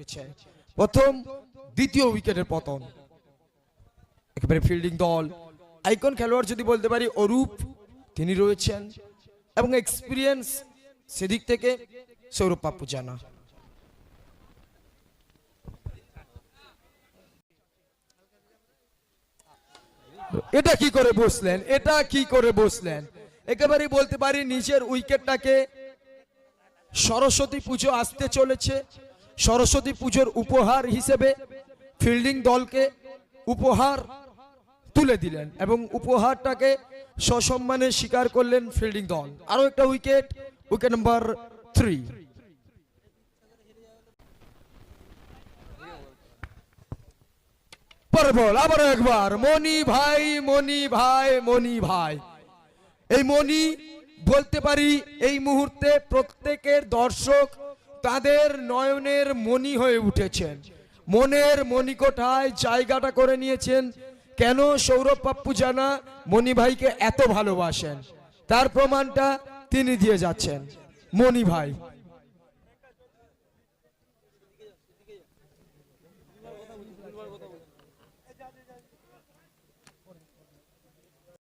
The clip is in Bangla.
করেছে প্রথম, দ্বিতীয় উইকেটের পতন। একেবারে ফিল্ডিং দল। আইকন খেলোয়াড় যদি বলতে পারি, অরূপ, তিনি রয়েছেন। এবং এক্সপিরিয়েন্স সেদিক থেকে সৌরভ পাপ্পু জানা। এটা কি করে বসলেন? এটা কি করে বসলেন? একেবারে বলতে পারি, নিজের উইকেটটাকে সরস্বতী পুজো আসতে চলেছে। সরস্বতী পুজোর উপহার হিসেবে ফিল্ডিং দলকে উপহার তুলে দিলেন এবং উপহারটাকে সসম্মানে স্বীকার করলেন ফিল্ডিং দল। আরও একটা উইকেট উইকেট নাম্বার থ্রি। আবার একবার। মনি ভাই মনি ভাই মনি ভাই। এই মনি বলতে পারি এই মুহূর্তে প্রত্যেকের দর্শক তাদের নয়নের মনি হয়ে উঠেছেন। মনের মণিকোঠায় জায়গাটা করে নিয়েছেন। কেন সৌরভ পাপ্পু জানা মনি ভাইকে এত ভালোবাসেন? তার প্রমাণটা তিনি দিয়ে যাচ্ছেন। মনি ভাই।